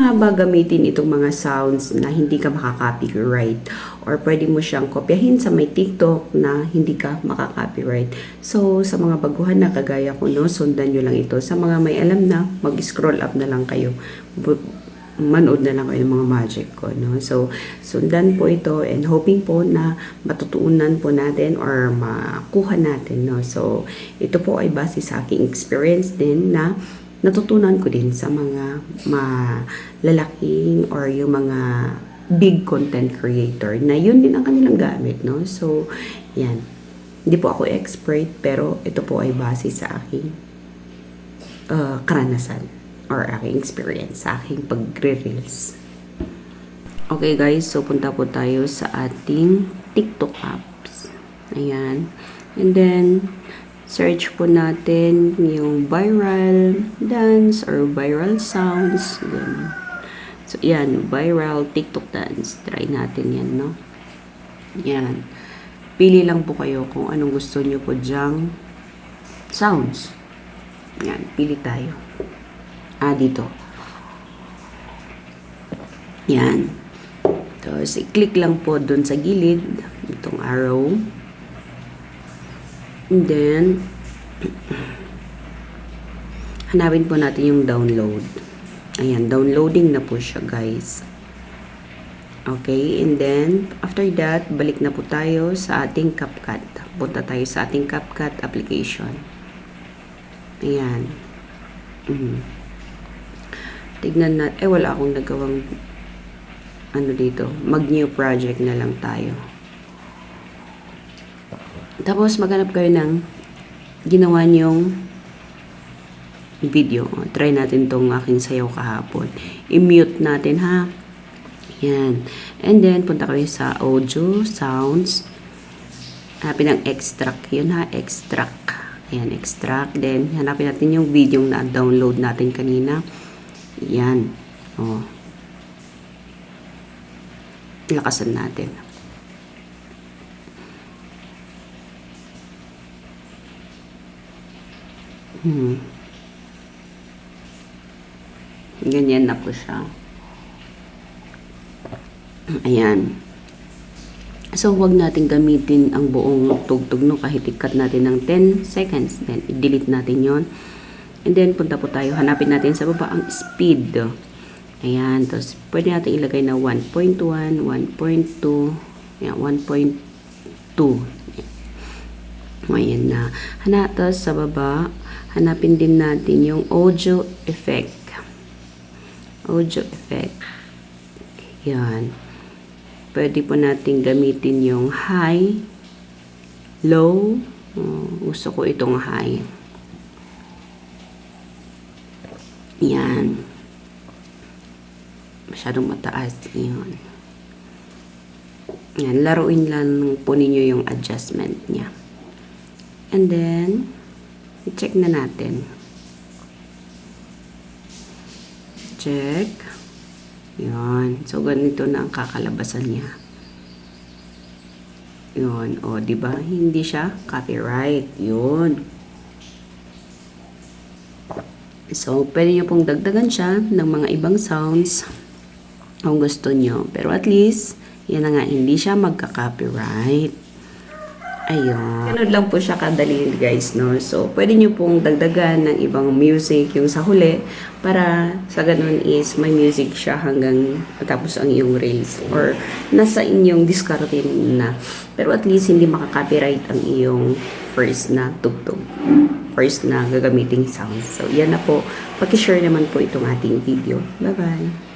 nga ba gamitin itong mga sounds na hindi ka makaka-copyright? Or pwede mo siyang kopyahin sa may TikTok na hindi ka makaka-copyright. So, sa mga baguhan na kagaya ko, no, sundan nyo lang ito. Sa mga may alam na, mag-scroll up na lang kayo. Manood na lang kayo ng mga magic ko. No? So, sundan po ito and hoping po na matutuunan po natin or makuha natin. No? So, ito po ay base sa aking experience din na natutunan ko din sa mga malalaking or yung mga big content creator na yun din ang kanilang gamit. No? So, yan. Hindi po ako expert pero ito po ay base sa aking uh, karanasan or aking experience sa aking pagre-reels. Okay guys, so punta po tayo sa ating TikTok apps. Ayan. And then, search po natin yung viral dance or viral sounds. Ganun. So, yan. Viral TikTok dance. Try natin yan, no? Yan. Pili lang po kayo kung anong gusto nyo po dyang sounds. Yan. Pili tayo. Ah, dito. Yan. Tapos, i-click lang po dun sa gilid, itong arrow. And then, hanapin po natin yung download. Ayan, downloading na po siya, guys. Okay, and then, after that, balik na po tayo sa ating CapCut. Punta tayo sa ating CapCut application. Ayan. Mm. Tignan na, eh wala akong nagawang ano dito, mag-new project na lang tayo. Tapos maghanap kayo ng ginawa niyong video. Try natin tong aking sayaw kahapon. I-mute natin ha. Yan. And then, punta kayo sa audio, sounds. Hanapin ang extract. Yun ha, extract. Ayan, extract. Then, hanapin natin yung video na download natin kanina. Yan. O. Lakasan natin. Hmm. Ganyan na po siya. Ayan. So, huwag natin gamitin ang buong tugtog no kahit i-cut natin ng 10 seconds. Then, i-delete natin yon And then, punta po tayo. Hanapin natin sa baba ang speed. Ayan. Tapos, pwede natin ilagay na 1.1, 1.2, ayan, 1.2. Ayan na. Hana, tapos sa baba, hanapin din natin yung audio effect. Audio effect. Yan. Pwede po natin gamitin yung high, low. Oh, gusto ko itong high. Yan. Masyadong mataas. Yan. Yan. Laruin lang po ninyo yung adjustment niya. And then, i-check na natin. Check. Yan. So, ganito na ang kakalabasan niya. Yun. O, ba? Hindi siya copyright. Yun. So, pwede nyo pong dagdagan siya ng mga ibang sounds kung gusto nyo. Pero at least, yan na nga, hindi siya magka-copyright. Ayun. Ganun lang po siya kadali guys, no? So, pwede nyo pong dagdagan ng ibang music yung sa huli para sa ganun is may music siya hanggang tapos ang iyong reels or nasa inyong diskarte na. Pero at least hindi makaka-copyright ang iyong first na tugtog. First na gagamiting sound. So, yan na po. Pakishare naman po itong ating video. Bye-bye.